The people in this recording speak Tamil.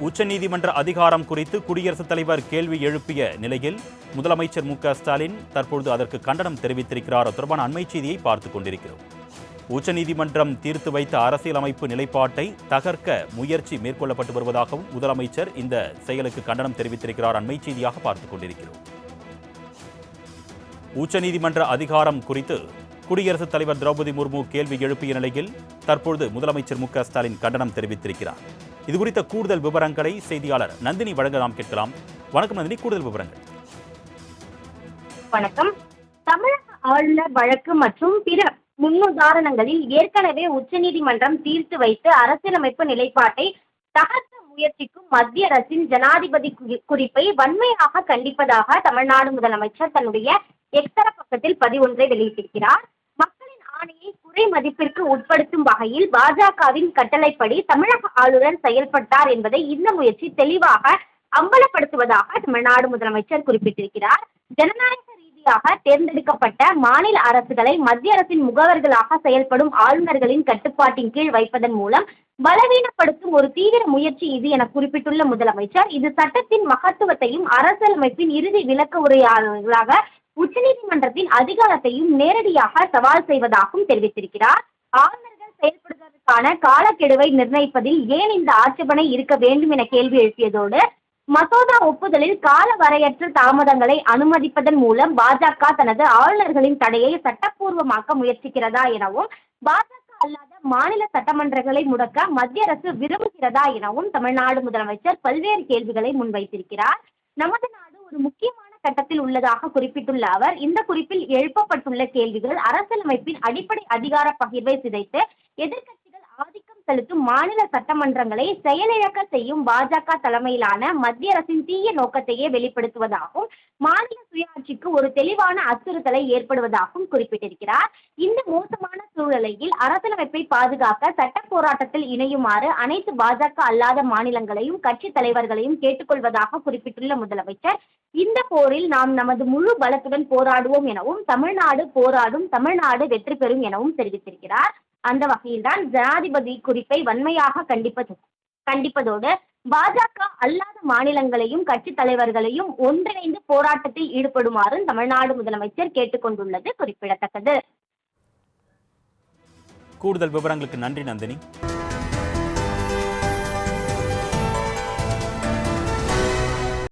உச்சநீதிமன்ற அதிகாரம் குறித்து குடியரசுத் தலைவர் கேள்வி எழுப்பிய நிலையில் முதலமைச்சர் மு ஸ்டாலின் தற்பொழுது அதற்கு கண்டனம் தெரிவித்திருக்கிறார் தொடர்பான அண்மை செய்தியை பார்த்துக் கொண்டிருக்கிறோம். உச்சநீதிமன்றம் தீர்த்து வைத்த அரசியலமைப்பு நிலைப்பாட்டை தகர்க்க முயற்சி மேற்கொள்ளப்பட்டு வருவதாகவும் முதலமைச்சர் இந்த செயலுக்கு கண்டனம் தெரிவித்திருக்கிறார் அண்மை செய்தியாக பார்த்துக் கொண்டிருக்கிறோம். உச்சநீதிமன்ற அதிகாரம் குறித்து குடியரசுத் தலைவர் திரௌபதி முர்மு கேள்வி எழுப்பிய நிலையில் தற்பொழுது முதலமைச்சர் மு ஸ்டாலின் கண்டனம் தெரிவித்திருக்கிறார். இது குறித்த கூடுதல் விவரங்களை செய்தியாளர் நந்தினி வழங்க நாம் கேட்கலாம். வணக்கம் நந்தினி கூடுதல் விவரங்கள். வணக்கம். தமிழக ஆளுநர் வழக்கு மற்றும் பிற முன்னுதாரணங்களில் ஏற்கனவே உச்சநீதிமன்றம் தீர்த்து வைத்து அரசியலமைப்பு நிலைப்பாட்டை தகர்க்க முயற்சிக்கும் மத்திய அரசின் ஜனாதிபதி குறி- குறிப்பை வன்மையாக கண்டிப்பதாக தமிழ்நாடு முதலமைச்சர் தன்னுடைய எக்ஸர பக்கத்தில் பதிவொன்றை வெளியிட்டிருக்கிறார். ஆணையை குறை மதிப்பிற்கு உட்படுத்தும் வகையில் பாஜகவின் கட்டளைப்படி தமிழக ஆளுநர் செயல்பட்டார் என்பதை இந்த முயற்சி தெளிவாக அம்பலப்படுத்துவதாக தமிழ்நாடு முதலமைச்சர் குறிப்பிட்டிருக்கிறார். ஜனநாயக ரீதியாக தேர்ந்தெடுக்கப்பட்ட மாநில அரசுகளை மத்திய அரசின் முகவர்களாக செயல்படும் ஆளுநர்களின் கட்டுப்பாட்டின் கீழ் வைப்பதன் மூலம் பலவீனப்படுத்தும் ஒரு தீவிர முயற்சி இது என குறிப்பிட்டுள்ள முதலமைச்சர் இது சட்டத்தின் மகத்துவத்தையும் அரசியலமைப்பின் இறுதி விளக்க உரையாளர்களாக உச்சநீதிமன்றத்தின் அதிகாரத்தையும் நேரடியாக சவால் செய்வதாகவும் தெரிவித்திருக்கிறார். ஆளுநர்கள் செயல்படுவதற்கான காலக்கெடுவை நிர்ணயிப்பதில் ஏன் இந்த ஆட்சேபனை இருக்க வேண்டும் என கேள்வி எழுப்பியதோடு மசோதா ஒப்புதலில் கால வரையற்ற தாமதங்களை அனுமதிப்பதன் மூலம் பாஜக தனது ஆளுநர்களின் தடையை சட்டப்பூர்வமாக்க முயற்சிக்கிறதா எனவும் பாஜக அல்லாத மாநில சட்டமன்றங்களை முடக்க மத்திய அரசு விரும்புகிறதா எனவும் தமிழ்நாடு முதலமைச்சர் பல்வேறு கேள்விகளை முன்வைத்திருக்கிறார். நமது நாடு ஒரு முக்கியமான கட்டத்தில் உள்ளதாக குறிப்பிட்டுள்ள அவர் இந்த குறிப்பில் எழுப்பப்பட்டுள்ள கேள்விகள் அரசியலமைப்பின் அடிப்படை அதிகார பகிர்வை சிதைத்து எதிர்க்கட்சிகள் ஆதிக்க செலுத்தும் மாநில சட்டமன்றங்களை செயலிழக்க செய்யும் பாஜக தலைமையிலான மத்திய அரசின் தீய நோக்கத்தையே வெளிப்படுத்துவதாகவும் மாநில சுயாட்சிக்கு ஒரு தெளிவான அச்சுறுத்தலை ஏற்படுவதாகவும் குறிப்பிட்டிருக்கிறார். இந்த மோசமான சூழ்நிலையில் அரசியலமைப்பை பாதுகாக்க சட்ட போராட்டத்தில் இணையுமாறு அனைத்து பாஜக அல்லாத மாநிலங்களையும் கட்சி தலைவர்களையும் கேட்டுக்கொள்வதாக குறிப்பிட்டுள்ள முதலமைச்சர் இந்த போரில் நாம் நமது முழு பலத்துடன் போராடுவோம் எனவும் தமிழ்நாடு போராடும் தமிழ்நாடு வெற்றி பெறும் எனவும் தெரிவித்திருக்கிறார். அந்த வகையில்தான் ஜனாதிபதி குறிப்பை வன்மையாக கண்டிப்பது. கண்டிப்பதோடு பாஜக அல்லாத மாநிலங்களையும் கட்சி தலைவர்களையும் ஒன்றிணைந்து போராட்டத்தில் ஈடுபடுமாறு தமிழ்நாடு முதலமைச்சர் கேட்டுக்கொண்டுள்ளது குறிப்பிடத்தக்கது. கூடுதல் விவரங்களுக்கு நன்றி நந்தினி.